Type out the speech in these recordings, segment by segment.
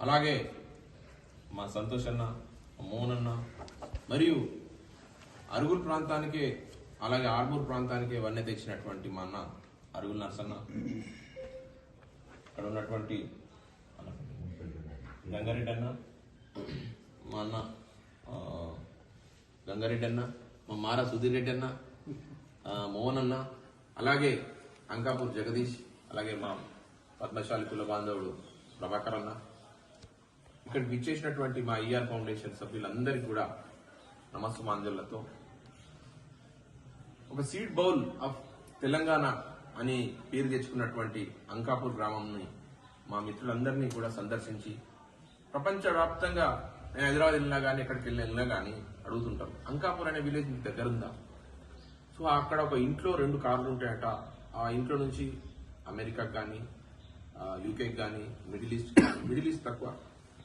అలాగే మా సంతోష్ అన్న మోహన్ అన్న మరియు అరుగుల్ ప్రాంతానికి అలాగే ఆర్మూర్ ప్రాంతానికి వన్నె తెచ్చినటువంటి మా అన్న అరుగుల్ నర్సన్న. అక్కడ ఉన్నటువంటి గంగారెడ్డి అన్న మా అన్న గంగారెడ్డి అన్న మా మారా సుధీర్ రెడ్డి అన్న మోహన్ అన్న అలాగే అంకాపూర్ జగదీష్ అలాగే మా పద్మశాలి కుల బాంధవుడు ప్రభాకర్ అన్న ఇక్కడికి ఇచ్చేసినటువంటి మా ఐఆర్ ఫౌండేషన్ సభ్యులందరికీ కూడా నమస్సుమాంజలతో ఒక సీడ్ బౌల్ ఆఫ్ తెలంగాణ అని పేరు తెచ్చుకున్నటువంటి అంకాపూర్ గ్రామంని మా మిత్రులందరినీ కూడా సందర్శించి ప్రపంచవ్యాప్తంగా నేను హైదరాబాద్ వెళ్ళినా కానీ ఎక్కడికి వెళ్ళినా వెళ్ళినా కానీ అడుగుతుంటాం. అంకాపూర్ అనే విలేజ్ మీకు దగ్గర ఉందా సో అక్కడ ఒక ఇంట్లో రెండు కార్లు ఉంటాయట. ఆ ఇంట్లో నుంచి అమెరికాకి కానీ యూకేకి కానీ మిడిల్ ఈస్ట్ మిడిల్ ఈస్ట్ తక్కువ.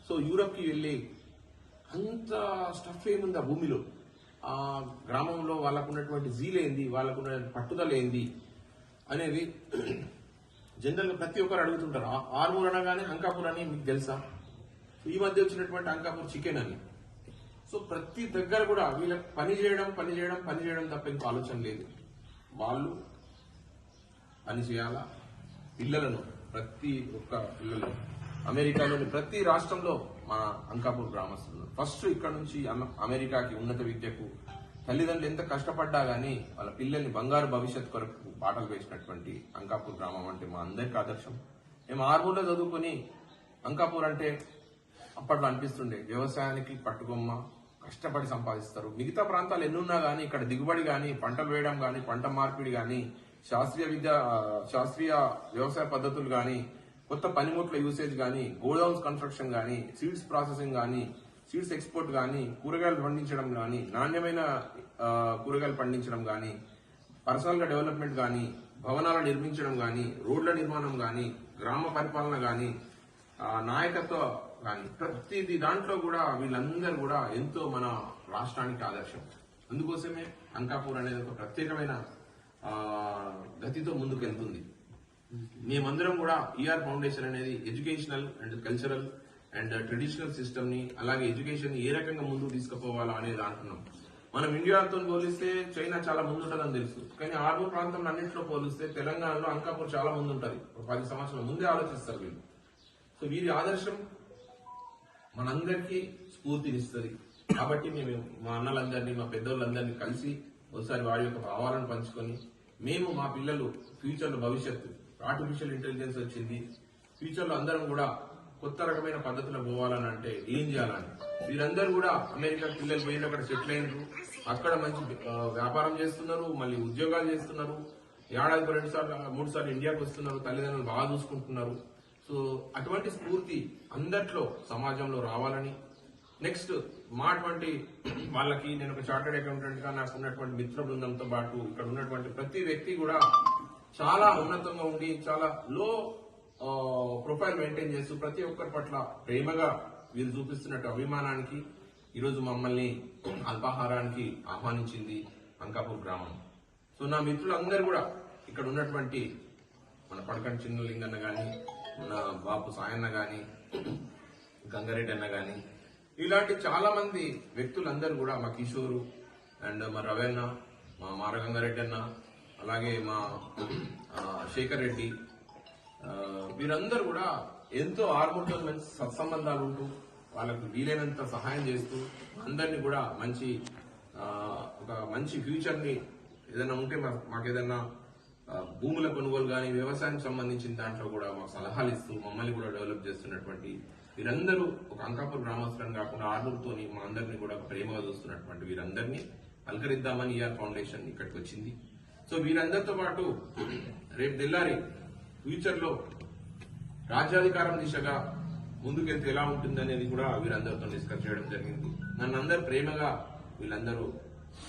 సో యూరప్కి వెళ్ళి అంత స్టఫ్ ఏముంది ఆ భూమిలో? ఆ గ్రామంలో వాళ్ళకు ఉన్నటువంటి జీల్ ఏంది? వాళ్ళకున్న పట్టుదల ఏంది? అనేది జనరల్గా ప్రతి ఒక్కరు అడుగుతుంటారు. ఆ- ఆర్మూర్ అనగానే అంకాపూర్ అని మీకు తెలుసా? ఈ మధ్య వచ్చినటువంటి అంకాపూర్ చికెన్ అని. సో ప్రతి దగ్గర కూడా వీళ్ళకి పని చేయడం పని చేయడం పని చేయడం తప్ప ఇంకో ఆలోచన లేదు. వాళ్ళు పని చేయాలా? పిల్లలను ప్రతి ఒక్క పిల్లలను. అమెరికాలోని ప్రతి రాష్ట్రంలో మన అంకాపూర్ గ్రామస్తులు ఫస్ట్ ఇక్కడ నుంచి అమెరికాకి ఉన్నత విద్యకు తల్లిదండ్రులు ఎంత కష్టపడ్డా గానీ వాళ్ళ పిల్లల్ని బంగారు భవిష్యత్ కొరకు పాటలు వేసినటువంటి అంకాపూర్ గ్రామం అంటే మా అందరికి ఆదర్శం. మేము ఆర్మూర్లో చదువుకొని అంకాపూర్ అంటే అప్పట్లో అనిపిస్తుండే వ్యవసాయానికి పట్టుకొమ్మ కష్టపడి సంపాదిస్తారు. మిగతా ప్రాంతాలు ఎన్నున్నా గానీ ఇక్కడ దిగుబడి కానీ పంటలు వేయడం కానీ పంట మార్పిడి కానీ శాస్త్రీయ విద్య శాస్త్రీయ వ్యవసాయ పద్ధతులు కానీ కొత్త పనిముట్ల యూసేజ్ కానీ గోడౌన్స్ కన్స్ట్రక్షన్ కానీ సీడ్స్ ప్రాసెసింగ్ కానీ సీడ్స్ ఎక్స్పోర్ట్ కానీ కూరగాయలు పండించడం కానీ నాణ్యమైన కూరగాయలు పండించడం కానీ పర్సనల్గా డెవలప్మెంట్ కానీ భవనాలు నిర్మించడం కానీ రోడ్ల నిర్మాణం కానీ గ్రామ పరిపాలన కానీ నాయకత్వం నాయకత్వ కానీ ప్రతిది దాంట్లో కూడా వీళ్ళందరూ కూడా ఎంతో మన రాష్ట్రానికి ఆదర్శం. అందుకోసమే అంకాపూర్ అనేది ఒక ప్రత్యేకమైన గతితో ముందుకు వెళ్తుంది మేమందరం కూడా ఈఆర్ ఫౌండేషన్ అనేది educational and cultural and traditional సిస్టమ్ని అలాగే ఎడ్యుకేషన్ ఏ రకంగా ముందుకు తీసుకుపోవాలా అనేది అంటున్నాం మనం ఇండియాతో పోలిస్తే చైనా చాలా ముందుంటుందని తెలుసు. కానీ ఆర్మూర్ ప్రాంతం అన్నింటిలో పోలిస్తే తెలంగాణలో అంకాపూర్ చాలా ముందు ఉంటుంది ఒక పది సంవత్సరాల ముందే ఆలోచిస్తారు వీళ్ళు. సో వీరి ఆదర్శం మనందరికీ స్ఫూర్తినిస్తుంది. కాబట్టి మేము మా అన్నలందరినీ మా పెద్దోళ్ళందరినీ కలిసి ఒకసారి వారి యొక్క భావాలను పంచుకొని మేము మా పిల్లలు ఫ్యూచర్లో భవిష్యత్తు ఆర్టిఫిషియల్ ఇంటెలిజెన్స్ వచ్చింది. ఫ్యూచర్లో అందరం కూడా కొత్త రకమైన పద్ధతిలో పోవాలని అంటే ఏం చేయాలని? వీరందరూ కూడా అమెరికా పిల్లలు పోయి అక్కడ సెటిల్ అయినారు. అక్కడ మంచి వ్యాపారం చేస్తున్నారు మళ్ళీ ఉద్యోగాలు చేస్తున్నారు. ఏడాదికి రెండు సార్లు మూడు సార్లు ఇండియాకి వస్తున్నారు తల్లిదండ్రులు బాగా చూసుకుంటున్నారు. సో అటువంటి స్ఫూర్తి అందట్లో సమాజంలో రావాలని. నెక్స్ట్ మా అటువంటి వాళ్ళకి నేను ఒక చార్టెడ్ అకౌంటెంట్గా నాకు ఉన్నటువంటి మిత్ర బృందంతో పాటు ఇక్కడ ఉన్నటువంటి ప్రతి వ్యక్తి కూడా చాలా ఉన్నతంగా ఉండి చాలా లో ప్రొఫైల్ మెయింటైన్ చేస్తూ ప్రతి ఒక్కరి పట్ల ప్రేమగా వీరు చూపిస్తున్నట్టు అభిమానానికి ఈరోజు మమ్మల్ని అల్పాహారానికి ఆహ్వానించింది అంకాపూర్ గ్రామం. సో నా మిత్రులందరూ కూడా ఇక్కడ ఉన్నటువంటి మన పడకంటి చిన్నలింగన్న కానీ మన బాపు సాయన్న కానీ గంగారెడ్డి అన్న కానీ ఇలాంటి చాలా మంది వ్యక్తులందరూ కూడా మా కిషోరు అండ్ మా రవన్న మా మారగంగారెడ్డి అన్న అలాగే మా శేఖర్ రెడ్డి వీరందరూ కూడా ఎంతో ఆర్మూర్తో మంచి సత్సంబంధాలు ఉంటూ వాళ్ళకు వీలైనంత సహాయం చేస్తూ అందరినీ కూడా మంచి ఒక మంచి ఫ్యూచర్ని ఏదైనా ఉంటే మా- మాకు ఏదైనా భూముల కొనుగోలు కానీ వ్యవసాయానికి సంబంధించిన దాంట్లో కూడా మాకు సలహాలు ఇస్తూ మమ్మల్ని కూడా డెవలప్ చేస్తున్నటువంటి వీరందరూ ఒక అంకాపూర్ గ్రామస్తులను కాకుండా ఆర్మూర్తోని మా అందరినీ కూడా ప్రేమగా చూస్తున్నటువంటి వీరందరినీ పలకరిద్దామని ఈఆర్ ఫౌండేషన్ ఇక్కడికి వచ్చింది. సో వీరందరితో పాటు రేపు తెల్లారి ఫ్యూచర్లో రాజ్యాధికారం దిశగా ముందుకెళ్తే ఎలా ఉంటుంది అనేది కూడా వీరందరితో డిస్కస్ చేయడం జరిగింది. నన్ను అందరు ప్రేమగా వీళ్ళందరూ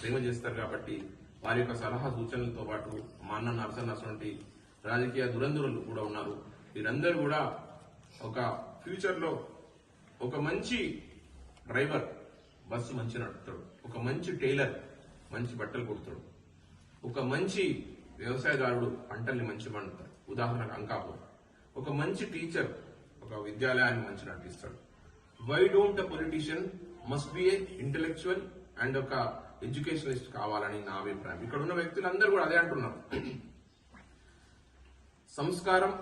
ప్రేమ చేస్తారు కాబట్టి వారి యొక్క సలహా సూచనలతో పాటు మా అన్న నరసన్నటువంటి రాజకీయ దురంధరులు కూడా ఉన్నారు. వీరందరూ కూడా ఒక ఫ్యూచర్లో ఒక మంచి డ్రైవర్ బస్సు మంచి నడుపుతాడు. ఒక మంచి టైలర్ మంచి బట్టలు కుడతాడు. ఒక మంచి వ్యవసాయదారుడు పంటల్ని మంచి పండుతాడు. ఉదాహరణకు అంకాపూర్. ఒక మంచి టీచర్ ఒక విద్యాలయాన్ని మంచి నడిపిస్తాడు. Why don't a politician must be a intellectual and ఒక ఎడ్యుకేషనిస్ట్ కావాలని నా అభిప్రాయం. ఇక్కడ ఉన్న వ్యక్తులందరూ కూడా అదే అంటున్నారు. సంస్కారం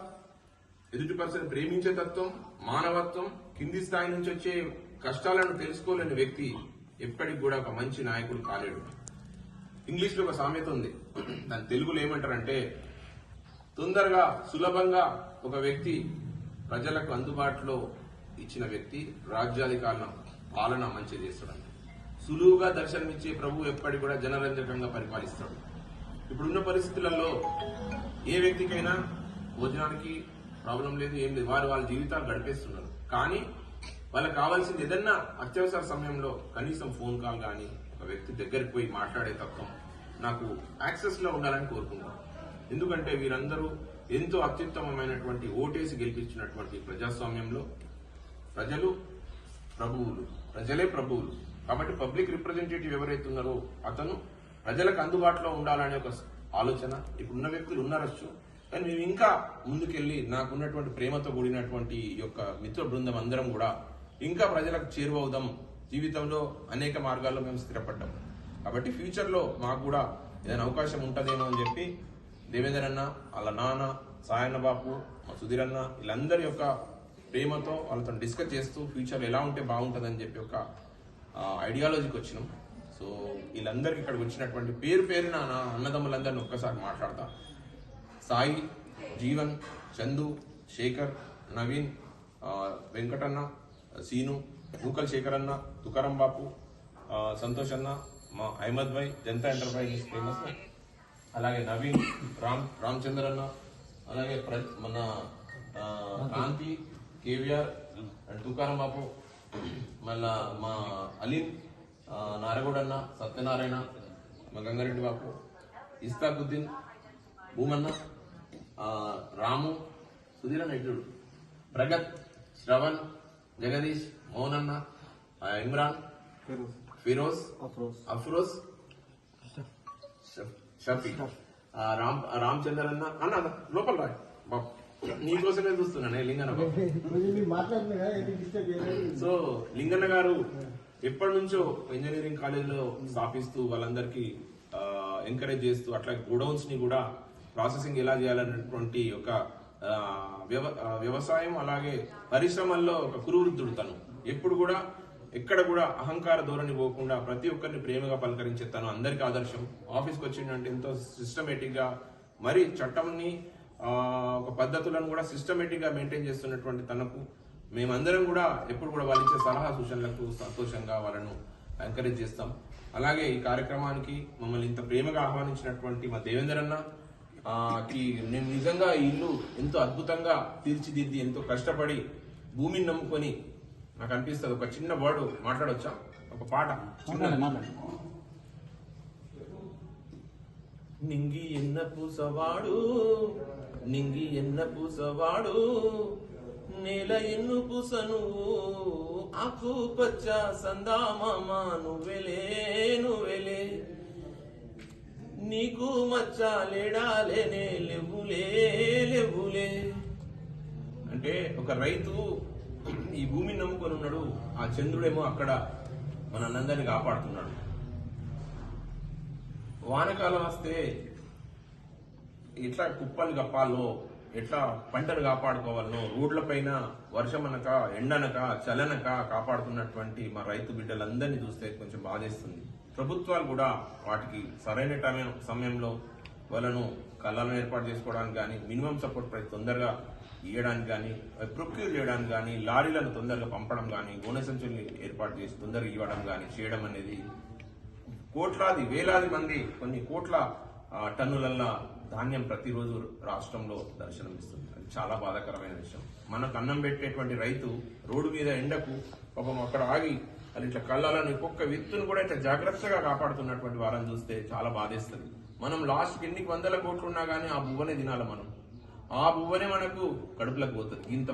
ఎదుటి పరిస్థితి ప్రేమించే తత్వం మానవత్వం కింది స్థాయి నుంచి వచ్చే కష్టాలను తెలుసుకోలేని వ్యక్తి ఎప్పటికి కూడా ఒక మంచి నాయకుడు కాలేడు. ఇంగ్లీష్లో ఒక సామెత ఉంది. దాని తెలుగులో ఏమంటారంటే తొందరగా సులభంగా ఒక వ్యక్తి ప్రజలకు అందుబాటులో ఇచ్చిన వ్యక్తి రాజ్యాధికారుల పాలన మంచి చేస్తాడు సులువుగా దర్శనమిచ్చే ప్రభు ఎప్పటి కూడా జనరంజకంగా పరిపాలిస్తాడు. ఇప్పుడున్న పరిస్థితులలో ఏ వ్యక్తికైనా భోజనానికి ప్రాబ్లం లేదు ఏం లేదు. వారు వాళ్ళ జీవితాలు గడిపేస్తున్నారు. కానీ వాళ్ళకి కావాల్సింది ఏదన్నా అత్యవసర సమయంలో కనీసం ఫోన్ కాల్ కానీ ఒక వ్యక్తి దగ్గరికి పోయి మాట్లాడే తత్వం నాకు యాక్సెస్లో ఉండాలని కోరుకుంటాను ఎందుకంటే వీరందరూ ఎంతో అత్యుత్తమమైనటువంటి ఓటేసి గెలిపించినటువంటి ప్రజాస్వామ్యంలో ప్రజలు ప్రభువులు ప్రజలే ప్రభువులు. కాబట్టి పబ్లిక్ రిప్రజెంటేటివ్ ఎవరైతే ఉన్నారో అతను ప్రజలకు అందుబాటులో ఉండాలనే ఒక ఆలోచన. ఇప్పుడున్న వ్యక్తులు ఉన్నారచ్చు కానీ మేము ఇంకా ముందుకెళ్ళి నాకున్నటువంటి ప్రేమతో కూడినటువంటి ఈ యొక్క మిత్ర బృందం అందరం కూడా ఇంకా ప్రజలకు చేరువవుదాం జీవితంలో అనేక మార్గాల్లో మేము స్థిరపడ్డాం. కాబట్టి ఫ్యూచర్లో మాకు కూడా ఏదైనా అవకాశం ఉంటుందేమో అని చెప్పి దేవేందర్ అన్న వాళ్ళ నాన్న సాయన్న బాపు మా సుధీర్ అన్న వీళ్ళందరి యొక్క ప్రేమతో వాళ్ళతో డిస్కస్ చేస్తూ ఫ్యూచర్ ఎలా ఉంటే బాగుంటుందని చెప్పి ఒక ఐడియాలజీకి వచ్చినాం. సో వీళ్ళందరికీ ఇక్కడికి వచ్చినటువంటి పేరు పేరున నా అన్నదమ్ములందరిని ఒక్కసారి మాట్లాడతా. సాయి జీవన్ చందు శేఖర్ నవీన్ వెంకటన్న సీను నూకల్ శేఖర్ అన్న తుకారం బాపు సంతోష్ అన్న మా అహ్మద్ భాయ్ జనతా ఎంటర్ప్రైజెస్ ఫేమస్ అలాగే నవీన్ రామ్ రామచంద్ర అన్న అలాగే ప్ర- మన కాంతి కేవీఆర్ అండ్ తుకారం బాపు మళ్ళా మా అలీం ఆ, నారగౌడ్ అన్న సత్యనారాయణ మా గంగారెడ్డి బాపు ఇస్తాకుద్దీన్ భూమన్న రాము సుధీర అన్న ప్రగత్ శ్రవణ్ జగదీష్ మోహన్ అన్న ఇమ్రాన్ ఫిరోజ్. అఫ్రోజ్. షఫ్- రామ్ రామచంద్ర అన్న అన్న లోపల రా బాబు. నీకోసమే చూస్తున్నానే లింగన్న సో లింగన్న గారు ఎప్పటి నుంచో ఇంజనీరింగ్ కాలేజ్లో స్థాపిస్తూ వాళ్ళందరికీ ఎంకరేజ్ చేస్తూ అట్లా గోడౌన్స్ని కూడా ప్రాసెసింగ్ ఎలా చేయాలనేటువంటి ఒక వ్యవ- వ్యవసాయం అలాగే పరిశ్రమల్లో ఒక కురువృద్ధుడు తను. ఎప్పుడు కూడా ఎక్కడ కూడా అహంకార ధోరణి పోకుండా ప్రతి ఒక్కరిని ప్రేమగా పలకరించే తను అందరికీ ఆదర్శం. ఆఫీస్కి వచ్చిందంటే ఎంతో సిస్టమేటిక్గా మరి చట్టంని ఒక పద్ధతులను కూడా సిస్టమేటిక్గా మెయింటైన్ చేస్తున్నటువంటి తనకు మేమందరం కూడా ఎప్పుడు కూడా వాళ్ళు ఇచ్చే సలహా సూచనలకు సంతోషంగా వాళ్ళను ఎంకరేజ్ చేస్తాం. అలాగే ఈ కార్యక్రమానికి మమ్మల్ని ఇంత ప్రేమగా ఆహ్వానించినటువంటి మా దేవేందర్ అన్న నేను నిజంగా ఈ ఇల్లు ఎంతో అద్భుతంగా తీర్చిదిద్ది ఎంతో కష్టపడి భూమిని నమ్ముకొని నాకు అనిపిస్తుంది. ఒక చిన్న వర్డ్ మాట్లాడొచ్చా? ఒక పాట. నింగి ఎన్న పూసవాడు నింగి ఎన్న పూసవాడు నేల ఎన్ను పూసను ఆకు పచ్చ సందామామ నువ్వెలే నువ్వెలే. నీకు మచ్చ లేవులే లేవులే. అంటే ఒక రైతు ఈ భూమిని నమ్ముకొని ఉన్నాడు ఆ చంద్రుడేమో అక్కడ మన మనందరిని కాపాడుతున్నాడు. వానకాలం వస్తే ఎట్లా కుప్పలు కప్పాలో ఎట్లా పంటను కాపాడుకోవాలనో రోడ్లపైన వర్షం అనక ఎండనక చలనక కాపాడుతున్నటువంటి మా రైతు బిడ్డలందరినీ చూస్తే కొంచెం బాధేస్తుంది. ప్రభుత్వాలు కూడా వాటికి సరైన టైం సమయంలో వాళ్ళను కళ్ళలను ఏర్పాటు చేసుకోవడానికి కానీ మినిమం సపోర్ట్ ప్రైస్ తొందరగా ఇవ్వడానికి కానీ ప్రొక్యూర్ చేయడానికి కానీ లారీలను తొందరగా పంపడం కానీ గోనె సంచుల్ని ఏర్పాటు చేసి తొందరగా ఇవ్వడం కానీ చేయడం అనేది కోట్లాది వేలాది మంది కొన్ని కోట్ల టన్నులల్లా ధాన్యం ప్రతిరోజు రాష్ట్రంలో దర్శనమిస్తుంది అది చాలా బాధాకరమైన విషయం. మనకు అన్నం పెట్టేటువంటి రైతు రోడ్డు మీద ఎండకు పాపం అక్కడ ఆగి అది ఇట్లా కళ్ళలను ఒక్కొక్క విత్తును కూడా ఇట్లా జాగ్రత్తగా కాపాడుతున్నటువంటి వారం చూస్తే చాలా బాధేస్తుంది. మనం లాస్ట్ ఎన్ని వందల కోట్లు ఉన్నా కానీ ఆ బువ్వనే తినాలి మనం. ఆ బువ్వనే మనకు కడుపులకు పోతుంది. ఇంత